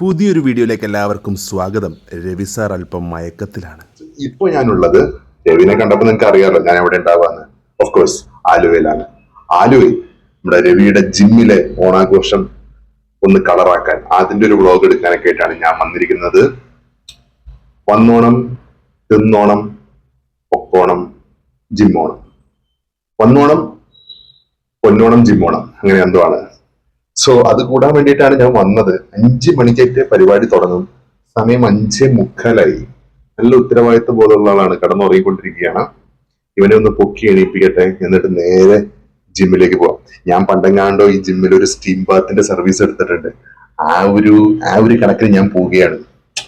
പുതിയൊരു വീഡിയോയിലേക്ക് എല്ലാവർക്കും സ്വാഗതം. രവി സാർ അല്പം മയക്കത്തിലാണ്. ഇപ്പൊ ഞാനുള്ളത് രവിനെ കണ്ടപ്പോ നിങ്ങൾക്ക് അറിയാമല്ലോ ഞാൻ എവിടെ ഉണ്ടാവാന്ന്. ഓഫ് കോഴ്സ് ആലുവയിലാണ്. ആലുവയിൽ നമ്മുടെ രവിയുടെ ജിമ്മിലെ ഓണാഘോഷം ഒന്ന് കളറാക്കാൻ അതിന്റെ ഒരു വ്ളോഗ് എടുക്കാനൊക്കെ ആയിട്ടാണ് ഞാൻ വന്നിരിക്കുന്നത്. വന്നോണം തിന്നോണം ഒക്കോണം ജിമ്മോണം വന്നോണം പൊന്നോണം ജിമ്മോണം അങ്ങനെ എന്തോ ആണ്. സോ അത് കൂടാൻ വേണ്ടിയിട്ടാണ് ഞാൻ വന്നത്. അഞ്ച് മണിക്കേറ്റ് പരിപാടി തുടങ്ങും. സമയം അഞ്ചേ മുക്കാലായി. നല്ല ഉത്തരവാദിത്വ ബോധമുള്ള ആളാണ്. കടന്നുറങ്ങിക്കൊണ്ടിരിക്കുകയാണ്. ഇവനെ ഒന്ന് പൊക്കി എണീപ്പിക്കട്ടെ. എന്നിട്ട് നേരെ ജിമ്മിലേക്ക് പോവാം. ഞാൻ പണ്ടെങ്ങാണ്ടോ ഈ ജിമ്മിൽ ഒരു സ്റ്റീം ബാത്തിന്റെ സർവീസ് എടുത്തിട്ടുണ്ട്. ആ ഒരു ആ ഒരു കണക്കിൽ ഞാൻ പോവുകയാണ്.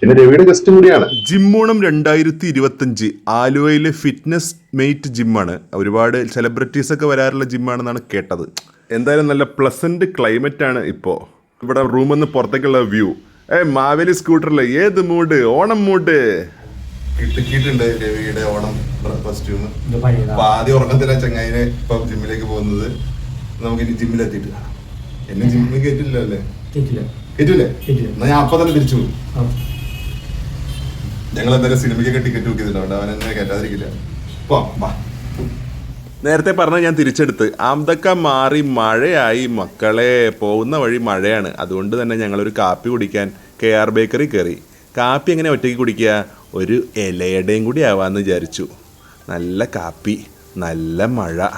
പിന്നെ രവിയുടെ ഗസ്റ്റ് കൂടിയാണ്. ജിമ്മോണം രണ്ടായിരത്തി ഇരുപത്തഞ്ച് ആലുവയിലെ ഫിറ്റ്നസ് മെയ്റ്റ് ജിമ്മാണ് ഒരുപാട് സെലിബ്രിറ്റീസ് ഒക്കെ വരാറുള്ള ജിമ്മാണെന്നാണ് കേട്ടത്. എന്തായാലും നല്ല പ്ലസന്റ് ക്ലൈമറ്റ് ആണ് ഇപ്പോൾ ഇവിടെ റൂമിൽ നിന്ന് പുറത്തേക്കുള്ള വ്യൂ ഏ മാവേലി സ്കൂട്ടറിലെ ഏത് മൂഡ് ഓണം മൂഡ് കിട്ടിക്കിട്ടുണ്ട് രവിയുടെ ഓണം കോസ്റ്റ്യൂം. അപ്പൊ ആദ്യം ഉറക്കത്തില്ല ചങ്ങായിനെ ഇപ്പൊ ജിമ്മിലേക്ക് പോകുന്നത്. നമുക്ക് ഇനി ജിമ്മിലെത്തിയിട്ട് കാണാം. എന്നെ ജിമ്മിൽ കയറ്റില്ല അല്ലേ? കേട്ടില്ല കയറ്റൂലേ കേറ്റില്ല. എന്നാ ഞാൻ അപ്പൊ തന്നെ തിരിച്ചു പോകും. ഞങ്ങൾ എന്തായാലും സിനിമയ്ക്കൊക്കെ ടിക്കറ്റ് ബുക്ക് ചെയ്തിട്ടുണ്ട്. അവൻ എന്നെ കയറ്റാതിരിക്കില്ല പോ വാ. നേരത്തെ പറഞ്ഞ ഞാൻ തിരിച്ചെടുത്ത്. അതൊക്കെ മാറി മഴയായി മക്കളെ. പോകുന്ന വഴി മഴയാണ്. അതുകൊണ്ട് തന്നെ ഞങ്ങളൊരു കാപ്പി കുടിക്കാൻ കെ ആർ ബേക്കറി കയറി. കാപ്പി എങ്ങനെ ഒറ്റയ്ക്ക് കുടിക്കുക? ഒരു ഇലയുടെയും കൂടി ആവാന്ന് വിചാരിച്ചു. നല്ല കാപ്പി നല്ല മഴ.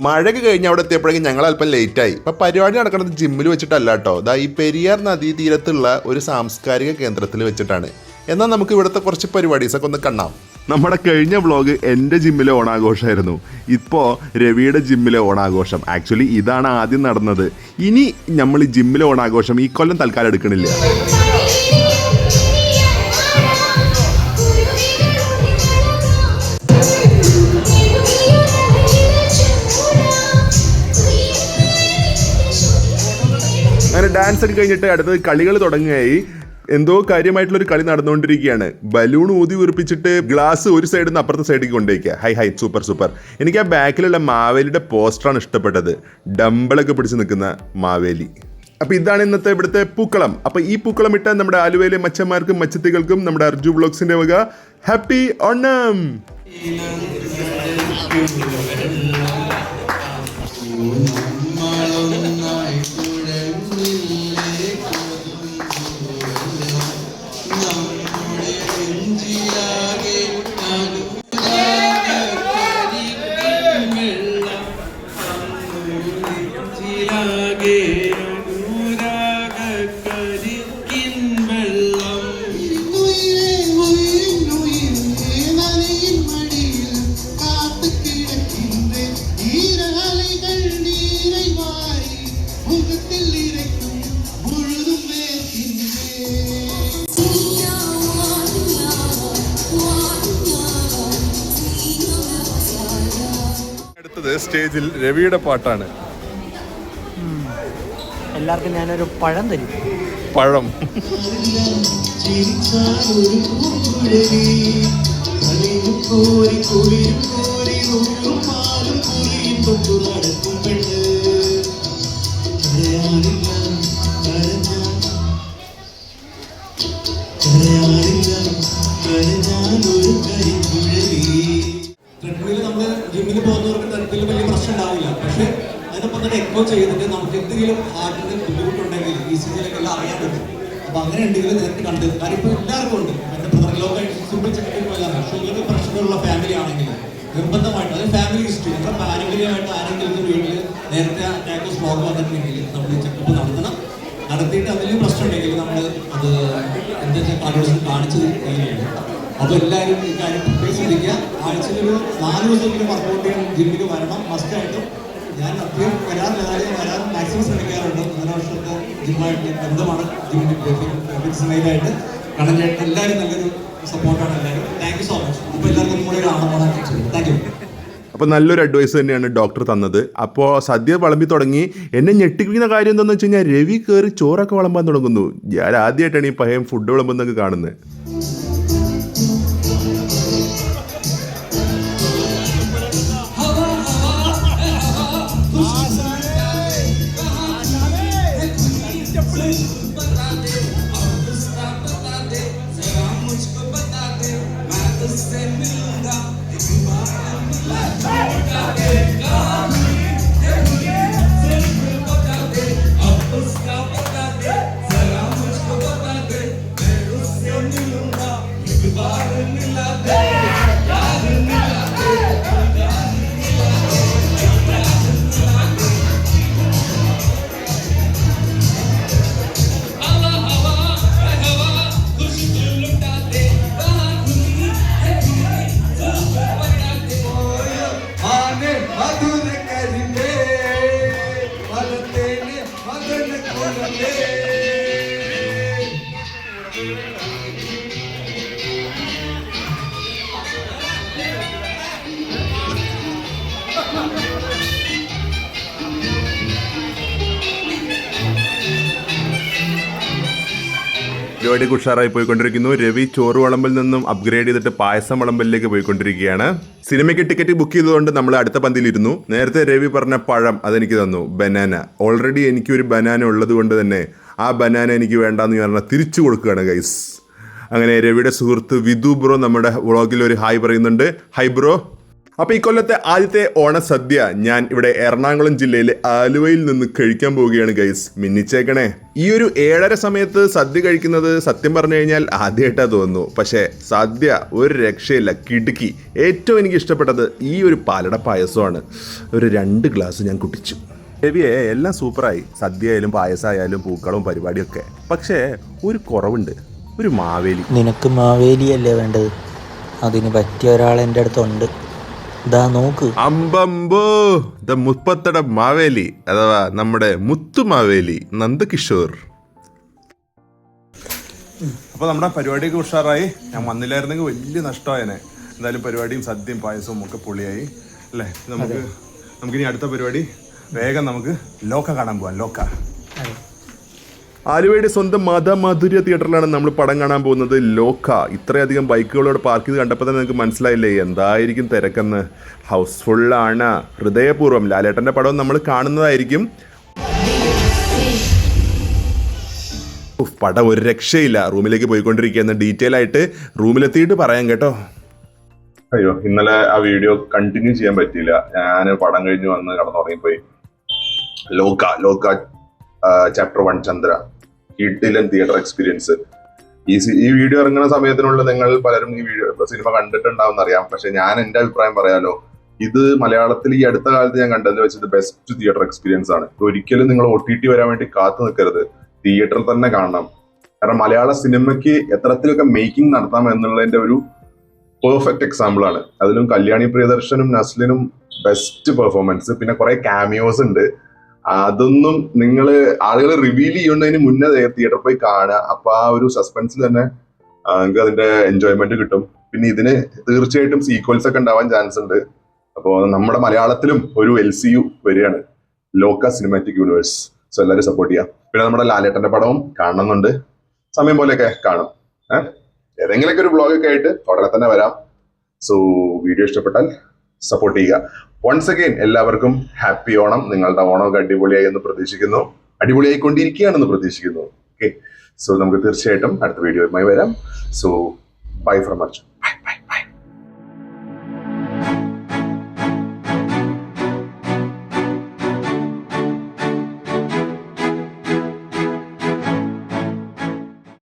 മഴയൊക്കെ കഴിഞ്ഞ് അവിടെ എത്തിയപ്പോഴേക്കും ഞങ്ങൾ അല്പം ലേറ്റായി. ഇപ്പം പരിപാടി നടക്കുന്നത് ജിമ്മിൽ വെച്ചിട്ടല്ല കേട്ടോ. ദാ ഈ പെരിയാർ നദീതീരത്തുള്ള ഒരു സാംസ്കാരിക കേന്ദ്രത്തിൽ വെച്ചിട്ടാണ്. എന്നാൽ നമുക്ക് ഇവിടുത്തെ കുറച്ച് പരിപാടീസൊക്കെ ഒന്ന് കാണാം. നമ്മുടെ കഴിഞ്ഞ വ്ളോഗ് എന്റെ ജിമ്മിലെ ഓണാഘോഷമായിരുന്നു. ഇപ്പോൾ രവിയുടെ ജിമ്മിലെ ഓണാഘോഷം. ആക്ച്വലി ഇതാണ് ആദ്യം നടന്നത്. ഇനി നമ്മൾ ജിമ്മിലെ ഓണാഘോഷം ഈ കൊല്ലം തൽക്കാലം എടുക്കണില്ല. അങ്ങനെ ഡാൻസ് ഒക്കെ കഴിഞ്ഞിട്ട് അടുത്തത് കളികൾ തുടങ്ങുകയായി. എന്തോ കാര്യമായിട്ടുള്ള ഒരു കളി നടന്നുകൊണ്ടിരിക്കുകയാണ്. ബലൂൺ ഊതി ഉറപ്പിച്ചിട്ട് ഗ്ലാസ് ഒരു സൈഡിൽ നിന്ന് അപ്പുറത്തെ സൈഡിലേക്ക് കൊണ്ടുപോയിക്കുക. ഹൈ ഹൈ സൂപ്പർ സൂപ്പർ എനിക്ക് ആ ബാക്കിലുള്ള മാവേലിയുടെ പോസ്റ്ററാണ് ഇഷ്ടപ്പെട്ടത്. ഡമ്പിളൊക്കെ പിടിച്ച് നിൽക്കുന്ന മാവേലി. അപ്പൊ ഇതാണ് ഇന്നത്തെ ഇവിടുത്തെ പൂക്കളം. അപ്പൊ ഈ പൂക്കളം ഇട്ട നമ്മുടെ ആലുവയിലെ മച്ചന്മാർക്കും മച്ചത്തികൾക്കും നമ്മുടെ അർജു ബ്ലോഗ്സിന്റെ വക ഹാപ്പി ഓണം ഉയിരേ അടുത്തത് സ്റ്റേജിൽ രവിയുടെ പാട്ടാണ്. എല്ലാവർക്കും ഞാനൊരു പഴം തരും. പഴം. കോരി കുളിരും കോരി നൂറും പാലും കുളിയും തൊട്ടു നടക്കും പെണ്ണ്. എക്കോ ചെയ്തിട്ട് നമുക്ക് എന്തെങ്കിലും ഹാർട്ടിന് ബുദ്ധിമുട്ടുണ്ടെങ്കിൽ ഈ സീസണിലേക്കുള്ള അറിയാൻ പറ്റും. അപ്പൊ അങ്ങനെ ഉണ്ടെങ്കിൽ നേരത്തെ കണ്ട് കാര്യം ഇപ്പൊ എല്ലാവർക്കും ഉണ്ട്. എന്റെ ബ്രദറിലൊക്കെ പ്രശ്നമുള്ള ഫാമിലി ആണെങ്കിൽ നിർബന്ധമായിട്ട് അത് ഫാമിലി ഹിസ്റ്ററി നമ്മുടെ പാരമ്പര്യമായിട്ട് ആരെങ്കിലും വീട്ടിൽ നേരത്തെ അറ്റാക്ക് സ്ട്രോക്ക് വന്നിട്ടുണ്ടെങ്കിൽ നമ്മൾ ചെക്കപ്പ് നടത്തണം. നടത്തിയിട്ട് അതിൽ പ്രശ്നം ഉണ്ടെങ്കിൽ നമ്മൾ അത് എന്താ വെച്ചാൽ കാർഡിയോളജിസ്റ്റ് കാണിച്ച് കഴിയുകയാണ് അപ്പൊ എല്ലാവരും ഈ കാര്യം ശ്രദ്ധിക്കുക ആഴ്ചയിൽ ഒരു നാല് ദിവസമെങ്കിലും വർക്കൗട്ട് ചെയ്യാൻ ജിമ്മിൽ വരണം. മസ്റ്റായിട്ടും ഞാൻ അത്രയും വരാറില്ല അതായത് വരാൻ മാക്സിമം ശ്രമിക്കാറുണ്ട്. മൂന്നര വർഷത്തെ ജിമ്മായിട്ട് ബന്ധമാണ്. ജിമ്മിന്റെ ആയിട്ട് കാരണം ചേട്ടൻ എല്ലാവരും നല്ലൊരു സപ്പോർട്ടാണ് എല്ലാവരും. താങ്ക് യു സോ മച്ച് അപ്പൊ എല്ലാവർക്കും കൂടെ ഒരു ആണെന്ന് താങ്ക് യു അപ്പോൾ നല്ലൊരു അഡ്വൈസ് തന്നെയാണ് ഡോക്ടർ തന്നത്. അപ്പോൾ സദ്യ വിളമ്പി തുടങ്ങി. എന്നെ ഞെട്ടിക്കുന്ന കാര്യം എന്താണെന്ന് വെച്ച് കഴിഞ്ഞാൽ രവി കയറി ചോറൊക്കെ വിളമ്പാൻ തുടങ്ങുന്നു. ഞാൻ ആദ്യമായിട്ടാണ് ഈ പഴയ ഫുഡ് വിളമ്പുന്നൊക്കെ കാണുന്നത്. Hey! പരിപാടിയൊക്കെ ഉഷാറായി പോയിക്കൊണ്ടിരിക്കുന്നു. രവി ചോറ് വളമ്പിൽ നിന്നും അപ്ഗ്രേഡ് ചെയ്തിട്ട് പായസം വളമ്പിലേക്ക് പോയിക്കൊണ്ടിരിക്കുകയാണ്. സിനിമയ്ക്ക് ടിക്കറ്റ് ബുക്ക് ചെയ്തുകൊണ്ട് നമ്മൾ അടുത്ത പന്തിയിലിരുന്നു നേരത്തെ രവി പറഞ്ഞ പഴം അതെനിക്ക് തന്നു. ബനാന ഓൾറെഡി എനിക്ക് ഒരു ബനാന ഉള്ളത് കൊണ്ട് തന്നെ ആ ബനാന എനിക്ക് വേണ്ടാന്ന് പറഞ്ഞാൽ തിരിച്ചു കൊടുക്കുകയാണ് ഗൈസ് അങ്ങനെ രവിയുടെ സുഹൃത്ത് വിധു ബ്രോ നമ്മുടെ വ്ളോഗിൽ ഒരു ഹായ് പറയുന്നുണ്ട്. ഹൈ ബ്രോ അപ്പോൾ ഈ കൊല്ലത്തെ ആദ്യത്തെ ഓണസദ്യ ഞാൻ ഇവിടെ എറണാകുളം ജില്ലയിലെ ആലുവയിൽ നിന്ന് കഴിക്കാൻ പോവുകയാണ് ഗൈസ് മിന്നിച്ചേക്കണേ. ഈ ഒരു ഏഴര സമയത്ത് സദ്യ കഴിക്കുന്നത് സത്യം പറഞ്ഞു കഴിഞ്ഞാൽ ആദ്യമായിട്ടാ തോന്നുന്നു. പക്ഷേ സദ്യ ഒരു രക്ഷയില്ല. കിടുക്കി. ഏറ്റവും എനിക്ക് ഇഷ്ടപ്പെട്ടത് ഈ ഒരു പാലട പായസമാണ്. ഒരു രണ്ട് ഗ്ലാസ് ഞാൻ കുടിച്ചു. രവിയെ എല്ലാം സൂപ്പറായി. സദ്യ ആയാലും പായസമായാലും പൂക്കളും പരിപാടിയൊക്കെ. പക്ഷേ ഒരു കുറവുണ്ട്. ഒരു മാവേലി. നിനക്ക് മാവേലിയല്ലേ വേണ്ടത്? അതിന് പറ്റിയ ഒരാൾ എന്റെ അടുത്തുണ്ട്. അമ്പമ്പോ. ദ മുപ്പത്തട മാവേലി അഥവാ നമ്മുടെ മുത്തു മാവേലി നന്ദകിഷോർ. അപ്പൊ നമ്മുടെ പരിപാടിയൊക്കെ ഉഷാറായി. ഞാൻ വന്നില്ലായിരുന്നെങ്കിൽ വലിയ നഷ്ടമായനെ. എന്തായാലും പരിപാടിയും സദ്യയും പായസവും ഒക്കെ പൊളിയായി. അല്ലേ? നമുക്ക് നമുക്കിനി അടുത്ത പരിപാടി. വേഗം നമുക്ക് ലോക്ക കാണാൻ പോവാം. ലോക്ക. ആലുവയുടെ സ്വന്തം മതമാധുര്യ തിയേറ്ററിലാണ് നമ്മൾ പടം കാണാൻ പോകുന്നത്. ലോക്ക ഇത്രയധികം ബൈക്കുകളോട് പാർക്ക് ചെയ്ത് കണ്ടപ്പോൾ തന്നെ നിങ്ങൾക്ക് മനസ്സിലായില്ലേ? എന്തായിരിക്കും തിരക്കെന്ന്? ഹൗസ്ഫുള്ളാണ് ഹൃദയപൂർവം ലാലേട്ടന്റെ പടം നമ്മൾ കാണുന്നതായിരിക്കും. പടം ഒരു രക്ഷയില്ല. റൂമിലേക്ക് പോയിക്കൊണ്ടിരിക്കുകയെന്ന് ഡീറ്റെയിൽ ആയിട്ട് റൂമിലെത്തിയിട്ട് പറയാം കേട്ടോ. അയ്യോ ഇന്നലെ ആ വീഡിയോ കണ്ടിന്യൂ ചെയ്യാൻ പറ്റിയില്ല. ഞാൻ പടം കഴിഞ്ഞ് വന്ന് കടന്നുറങ്ങിപ്പോയി. ലോക ലോക ചാപ്റ്റർ വൺ ചന്ദ്ര. കിഡിലൻ തിയേറ്റർ എക്സ്പീരിയൻസ് ഈ ഈ വീഡിയോ ഇറങ്ങുന്ന സമയത്തിനുള്ള നിങ്ങൾ പലരും ഈ വീഡിയോ സിനിമ കണ്ടിട്ടുണ്ടാവും അറിയാം. പക്ഷെ ഞാൻ എന്റെ അഭിപ്രായം പറയാലോ ഇത് മലയാളത്തിൽ ഈ അടുത്ത കാലത്ത് ഞാൻ കണ്ടതിൽ വെച്ചത് ബെസ്റ്റ് തിയേറ്റർ എക്സ്പീരിയൻസ് ആണ്. ഒരിക്കലും നിങ്ങൾ ഒ ടി ടി വരാൻ വേണ്ടി കാത്തു നിൽക്കരുത്. തിയേറ്ററിൽ തന്നെ കാണണം. കാരണം മലയാള സിനിമയ്ക്ക് എത്രത്തിലൊക്കെ മേക്കിംഗ് നടത്താം എന്നുള്ളതിന്റെ ഒരു പെർഫെക്റ്റ് എക്സാമ്പിൾ ആണ്. അതിലും കല്യാണി പ്രിയദർശനും നസ്ലിനും ബെസ്റ്റ് പെർഫോമൻസ് പിന്നെ കുറെ കാമിയോസ് ഉണ്ട്. അതൊന്നും നിങ്ങൾ ആളുകൾ റിവീൽ ചെയ്യുന്നതിന് മുന്നേ തിയേറ്ററിൽ പോയി കാണുക. അപ്പൊ ആ ഒരു സസ്പെൻസ് തന്നെ നിങ്ങൾക്ക് അതിന്റെ എൻജോയ്മെന്റ് കിട്ടും. പിന്നെ ഇതിന് തീർച്ചയായിട്ടും സീക്വൽസ് ഒക്കെ ഉണ്ടാവാൻ ചാൻസ് ഉണ്ട്. അപ്പോൾ നമ്മുടെ മലയാളത്തിലും ഒരു എൽ സി യു വരികയാണ്. ലോക സിനിമാറ്റിക് യൂണിവേഴ്സ് സോ എല്ലാവരും സപ്പോർട്ട് ചെയ്യാം പിന്നെ നമ്മുടെ ലാലേട്ടന്റെ പടവും കാണണമെന്നുണ്ട്. സമയം പോലെയൊക്കെ കാണും. ഏഹ് ഏതെങ്കിലുമൊക്കെ ഒരു ബ്ലോഗൊക്കെ ആയിട്ട് ഉടനെ തന്നെ വരാം. സോ വീഡിയോ ഇഷ്ടപ്പെട്ടാൽ സപ്പോർട്ട് ചെയ്യുക. വൺസ് അഗെയിൻ എല്ലാവർക്കും ഹാപ്പി ഓണം. നിങ്ങളുടെ ഓണമൊക്കെ അടിപൊളിയായി എന്ന് പ്രതീക്ഷിക്കുന്നു. അടിപൊളിയായി കൊണ്ടിരിക്കുകയാണെന്ന് പ്രതീക്ഷിക്കുന്നു. ഓക്കെ സോ നമുക്ക് തീർച്ചയായിട്ടും അടുത്ത വീഡിയോയുമായി വരാം. So bye from Arjun